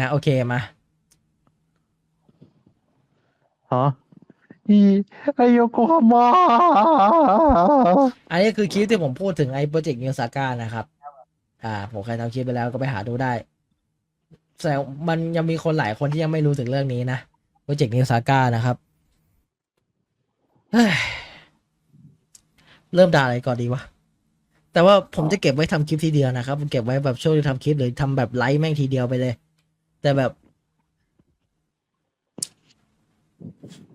นะ โอเคมาฮะอีไอโยโกฮาม่าอันนี้คือคลิปที่ผมพูดถึงไอ้โปรเจกต์นิวซาก้านะครับ อ่า ผมเคยทำคลิปไปแล้วก็ไปหาดูได้แต่มันยังมีคนหลายคนที่ยังไม่รู้ถึงเรื่องนี้นะโปรเจกต์นิวซาก้านะครับเฮ้ยเริ่มด่าอะไรก่อนดีวะ แต่ว่าผมจะเก็บไว้ทำคลิปทีเดียวนะครับ ผมเก็บไว้แบบช่วงที่ทำคลิปหรือทำแบบไลฟ์แม่งทีเดียวไปเลย แต่แบบ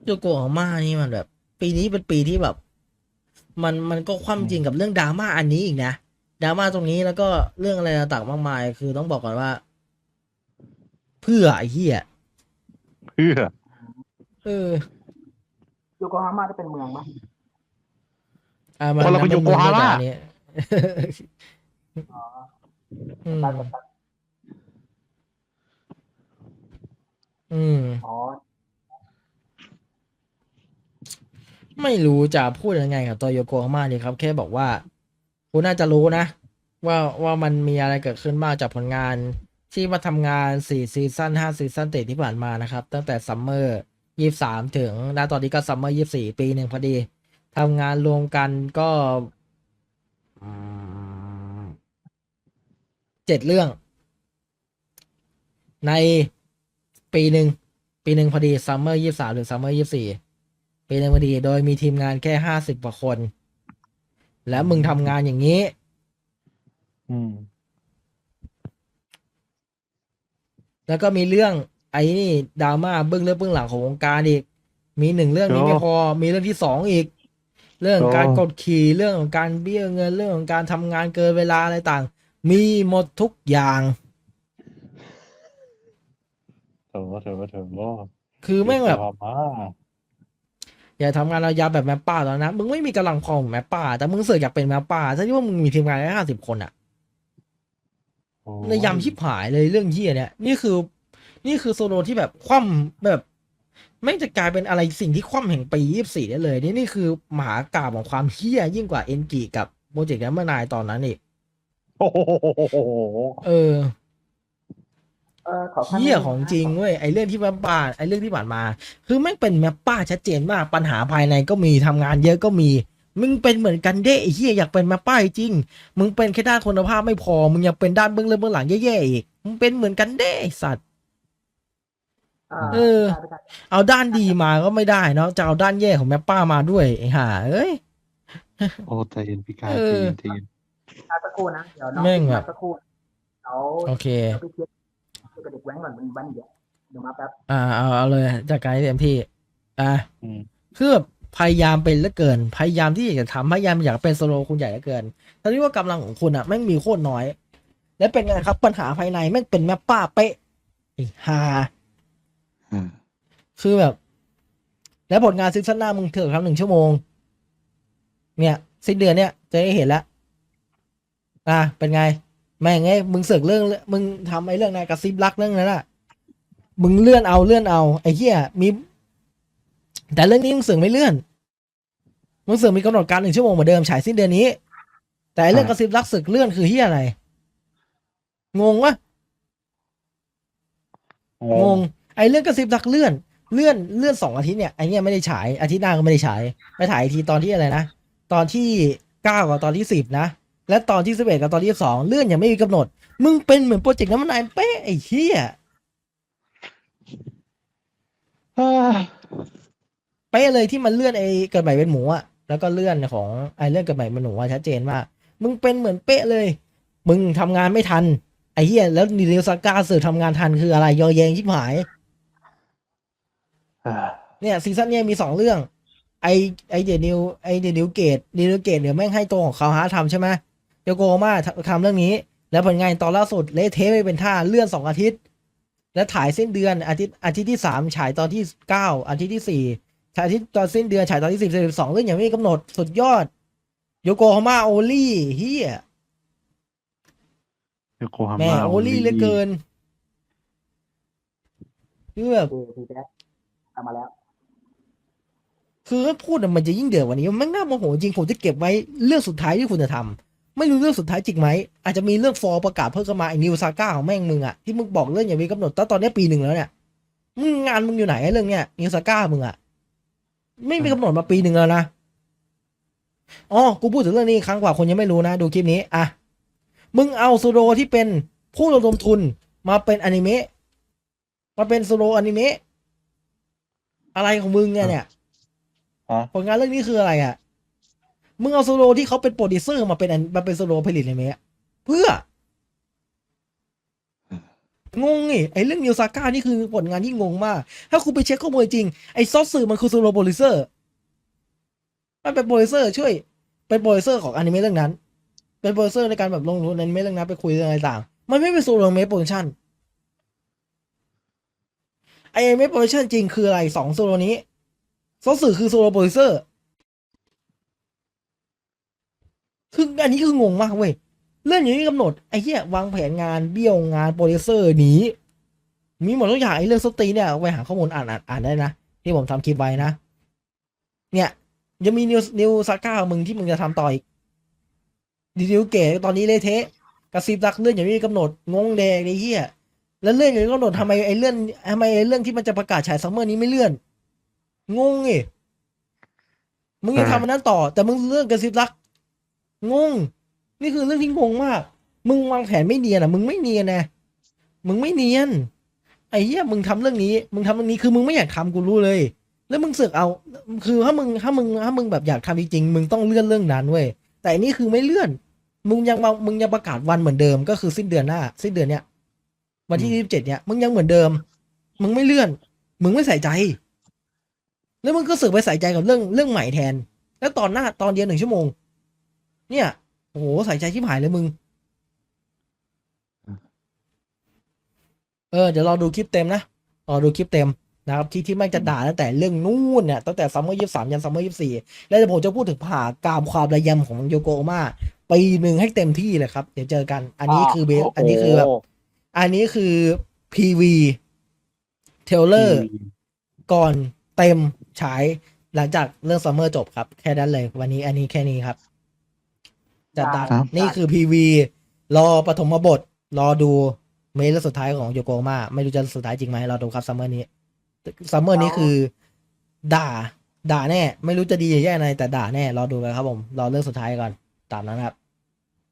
โยโกะของมานี่มันแบบ ปีนี้เป็นปีที่แบบ มันมันก็คว่ำจริงกับเรื่องดราม่าอันนี้อีกนะดราม่าตรงนี้แล้วก็เรื่องอะไรต่างๆมากมาย คือต้องบอกก่อนว่า เพื่อไอ้เหี้ยเพื่อเออโยโกฮาม่าจะเป็นเมืองปะอ่ามันคนละเป็นโยโกฮาม่า อันนี้ อ๋ออืมตามกับตัน อืม อ๋อ ไม่รู้จะพูดยังไงกับตัวโยโกฮาม่าดีครับ แค่บอกว่า คุณน่าจะรู้นะ ว่าว่ามันมีอะไรเกิดขึ้นบ้างจากผลงาน ที่มาทำงานสี่ซีซั่นห้าซีซั่นเตะที่ผ่านมานะครับ ตั้งแต่ซัมเมอร์ยี่สามถึงณตอนนี้ก็ซัมเมอร์ยี่สี่ปีหนึ่งพอดีทำงานรวมกันก็เจ็ดเรื่อง ใน ปีหนึ่งปีหนึ่งพอดีซัมเมอร์ยี่สามหรือซัมเมอร์ยี่สี่ปีหนึ่งพอดี โดยมีทีมงานแค่ห้าสิบกว่าคน แล้วมึงทำงานอย่างนี้ อืม แล้วก็มีเรื่องไอ้นี่ดราม่าเบื้องลึกเบื้องหลังของวงการอีก มีหนึ่งเรื่องนี้โอ้ไม่พอ มีเรื่องที่สองอีก เรื่องของการโอ้กดขี่เรื่องของการเบี้ยเงินเรื่องของการทำงานเกินเวลาอะไรต่าง มีหมดทุกอย่าง เถอะเถอะเถอะคือแม่งแบบโยโกฮาม่าอย่าทำงานระยะแบบแมปป้าตอนนั้นมึงไม่มีกำลังพอของแมปป้า แต่มึงเสือกอยากเป็นแมปป้าถ้าที่ว่ามึงมีทีมงานแค่ห้าสิบคนอะโอ้ในยำชิบหายเลยเรื่องเฮียเนี่ยนี่คือ นี่คือโซโลที่แบบคว่ำแบบแม่งจะกลายเป็นอะไรสิ่งที่คว่ำแห่งปียี่สี่ได้เลย นี่นี่คือมหากาบของความเฮี้ยยิ่งกว่าเอ็นกีกับโปรเจกต์แอมเมอร์นายตอนนั้นอีกโอ้โหเออ เออขอขั้นเฮี้ยนิดนึของนะจริงเว้ยไอเรื่องที่แมปป้าไอเรื่องที่ผ่านมา คือแม่งเป็นแมปป้าชัดเจนมากปัญหาภายในก็มีทำงานเยอะก็มี มึงเป็นเหมือนกันเด้ไอเฮี้ยอยากเป็นแมปป้าจริง มึงเป็นแค่ด้านคุณภาพไม่พอ มึงยังเป็นด้านเบื้องลึกเบื้องหลังแย่ๆอีกมึงเป็นเหมือนกันเด้ไอ้สัตว์อ่าเออใช่ใช่เอาด้านดีมาก็ไม่ได้เนาะจะเอาด้านแย่ของแม่ป้ามาด้วยไอ้ห่าเอ้ย โอ้ใจเย็นพี่กายเอใจอ เย็นใจเย็นอะสักครู่นะ เดี๋ยวน้องแม่งพิแบมาบสักครู่เดี๋ยวโอเค เดี๋ยวไปเคลียร์ กับเด็กแว้นก่อนมันบ้านเดี๋ยวเดี๋ยวมาแป๊บอ่าเอาเอาเลยจากการให้เต็มที่อะอืม คือแบบพยายามเป็นเหลือเกิน พยายามที่อยากจะทำพยายามอยากเป็นโซโลคุณใหญ่เหลือเกินตอนนี้ว่ากำลังของคุณอะแม่งมีโคตรน้อย และเป็นไงครับปัญหาภายในแม่งเป็นแม่ป้าเป๊ะไอ้ห่าอ่าคือแบบ แล้วผลงานซีซั่นหน้ามึงเถอะครับหนึ่งชั่วโมง เนี่ยสิ้นเดือนเนี่ยจะได้เห็นแล้วอะเป็นไง แม่งไงมึงเสือกเรื่อง มึงทำไอ้เรื่องนายกระซิบรักเรื่องนั้นอะ มึงเลื่อนเอาเลื่อนเอาไอ้เหี้ยมี แต่เรื่องนี้มึงเสือกไม่เลื่อน มึงเสือกมีกำหนดการหนึ่งชั่วโมงเหมือนเดิมฉายสิ้นเดือนนี้ แต่ไอ้เรื่องกระซิบรักเสือกเลื่อนคือเหี้ยอะไร งงวะงง ไอ้เรื่องกระซิบรักเลื่อน เลื่อนเลื่อนสองอาทิตย์เนี่ยไอ้เนี่ยไม่ได้ฉายอาทิตย์หน้าก็ไม่ได้ฉายไปถ่ายอีกทีตอนที่อะไรนะตอนที่เก้ากับตอนที่สิบนะ และตอนที่สิบเอ็ดกับตอนที่สองเลื่อนยังไม่มีกำหนด มึงเป็นเหมือนโปรเจกต์น้ำมันนายเป๊ะไอ้เหี้ยเป๊ะเลยที่มันเลื่อนไอ้เกิดใหม่เป็นหมูอะแล้วก็เลื่อนของไอ้เลื่อนเกิดใหม่เป็นหมูอะชัดเจนมากมึงเป็นเหมือนเป๊ะเลย มึงทำงานไม่ทันไอ้เหี้ยแล้วนิเดลซาก้าสื่อทำงานทันคืออะไรยอแยงชิบหายเนี่ยซีซั่นเนี้ยมีสองเรื่อง ไอไอเดนิวไอเดนิวเกตเดนิวเกตเดี๋ยแม่งให้ตัวของเขาหาทำใช่ไหม โยโกฮาม่าทำเรื่องนี้ แล้วผลงานตอนล่าสุดเละเทะไม่เป็นท่าเลื่อนสองอาทิตย์ แล้วถ่ายสิ้นเดือนอาทิตย์อาทิตย์ที่สามฉายตอนที่เก้าอาทิตย์ที่สี่ฉายอาทิตย์ตอนสิ้นเดือนฉายตอนที่สิบสิบสองเรื่องอย่างไม่มีกำหนดสุดยอดโยโกฮาม่าโอลี่เฮียโยโกฮาแม่ม่าโอลี่เหลือเกินคือแบบโอเคพี่แจ๊คเอามาแล้ว คือถ้าพูดอะมันจะยิ่งเดือดกว่านี้ มันไม่น่าโมโหจริงผมจะเก็บไว้เรื่องสุดท้ายที่คุณจะทำ ไม่รู้เรื่องสุดท้ายจริงไหม อาจจะมีเรื่องฟอร์ประกาศเพิ่มเข้ามาไอ้นิวซาก้าของแม่งมึงอะที่มึงบอกเรื่องอย่างมีกำหนดแต่ตอนเนี้ยปีหนึ่งแล้วเนี่ยมึงงานมึงอยู่ไหนไอ้เรื่องเนี้ยนิวซาก้ามึงอะไม่มีกำหนดมาปีหนึ่งแล้วนะอ๋อกูพูดถึงเรื่องนี้อีกครั้งกว่าคนยังไม่รู้นะ ดูคลิปนี้อะมึงเอาซูโรที่เป็นผู้ระดมทุนมาเป็นอนิเมะมาเป็นซูโรอนิเมะอะไรของมึงเนี่ยเนี่ยฮะผลงานเรื่องนี้คืออะไรอะ มึงเอาโซโลที่เขาเป็นโปรดิวเซอร์มาเป็นอันมาเป็นโซโลผลิตเลยไหมอะเพื่องงไงไอ้เรื่องนิวซาก้านี่คือผลงานที่งงมาก ถ้าคุณไปเช็คข้อมูลจริง ไอ้ซอสสื่อมันคือโซโลโปรดิวเซอร์ มันเป็นโปรดิวเซอร์ช่วย เป็นโปรดิวเซอร์ของอนิเมะเรื่องนั้น เป็นโปรดิวเซอร์ในการแบบลงทุนในอนิเมะเรื่องนั้นไปคุยเรื่องอะไรต่าง มันไม่เป็นโซโลเมโปรดักชั่นไอเอเมโปรดักชั่นจริงคืออะไรสองโซโลนี้ซอสสื่อคือโซโลโปรดิวเซอร์ คืออันนี้คืองงมากเว้ยเรื่องอย่างนี้กำหนดไอ้เหี้ยวางแผนงานเบี้ยวงานโปรดิวเซอร์หนีมีหมดทุกอย่างไอ้เรื่องสตรีเนี่ยไปหาข้อมูลอ่านอ่านอ่านได้นะ ที่ผมทำคลิปไว้นะ เนี่ยยังมีนิวนิวซาก้ามึงที่มึงจะทำต่ออีกดีดิวเก๋ตอนนี้เละเทะกระซิบรักเลื่อนอย่างนี้กำหนดงงแดงไอ้เหี้ยแล้วเลื่อนอย่างนี้กำหนดทำไมไอ้เลื่อนทำไมไอ้เรื่องที่มันจะประกาศฉายซัมเมอร์นี้ไม่เลื่อน งงไงมึงยังทำมันนั้นต่อ แต่มึงเรื่องกระซิบรัก งง นี่คือเรื่องที่งงมาก มึงวางแผนไม่เนียนอะ มึงไม่เนียนนะมึงไม่เนียน ไอ้เหี้ยมึงทำเรื่องนี้ มึงทำเรื่องนี้คือมึงไม่อยากทำกูรู้เลย แล้วมึงเสือกเอา คือถ้ามึงถ้ามึงถ้ามึงแบบอยากทำจริงๆมึงต้องเลื่อนเรื่องนั้นเว้ย แต่อันนี้คือไม่เลื่อน มึงยังมามึงยังประกาศวันเหมือนเดิม ก็คือสิ้นเดือนหน้า สิ้นเดือนเนี้ยวันที่ยี่สิบเจ็ดเนี้ยมึงยังเหมือนเดิม มึงไม่เลื่อน มึงไม่ใส่ใจ แล้วมึงก็เสือกไปใส่ใจกับเรื่องเรื่องใหม่แทน แล้วตอนหน้าตอนเดียวหนึ่งชั่วโมง เนี่ยโอ้โหใส่ใจชิบหายเลยมึง เออเดี๋ยวรอดูคลิปเต็มนะรอดูคลิปเต็มนะครับที่ที่แม่งจะด่าตั้งแต่เรื่องนู่นเนี่ยตั้งแต่ซัมเมอร์ยี่สามยันซัมเมอร์ยี่สี่แล้วเดี๋ยวผมจะพูดถึงผ่ากามความระยำของโยโกโอมาปีหนึ่งให้เต็มที่เลยครับ เดี๋ยวเจอกัน อันนี้คือเบสอันนี้คือแบบอันนี้คือพีวีเทเลอร์ก่อนเต็มฉายหลังจากเรื่องซัมเมอร์จบครับ แค่นั้นเลย วันนี้อันนี้แค่นี้ครับ จัดตามครับ นี่คือพีวีรอปฐมบท รอดูเมลสุดท้ายของโยโกมาไม่รู้จะสุดท้ายจริงไหมรอดูครับซัมเมอร์นี้ซัมเมอร์นี้คือ ด่า ด่าแน่ ไม่รู้จะดีหรือแย่อะไรแต่ด่าแน่ รอดูกันครับผม รอเรื่องสุดท้ายก่อน ตามนั้นครับ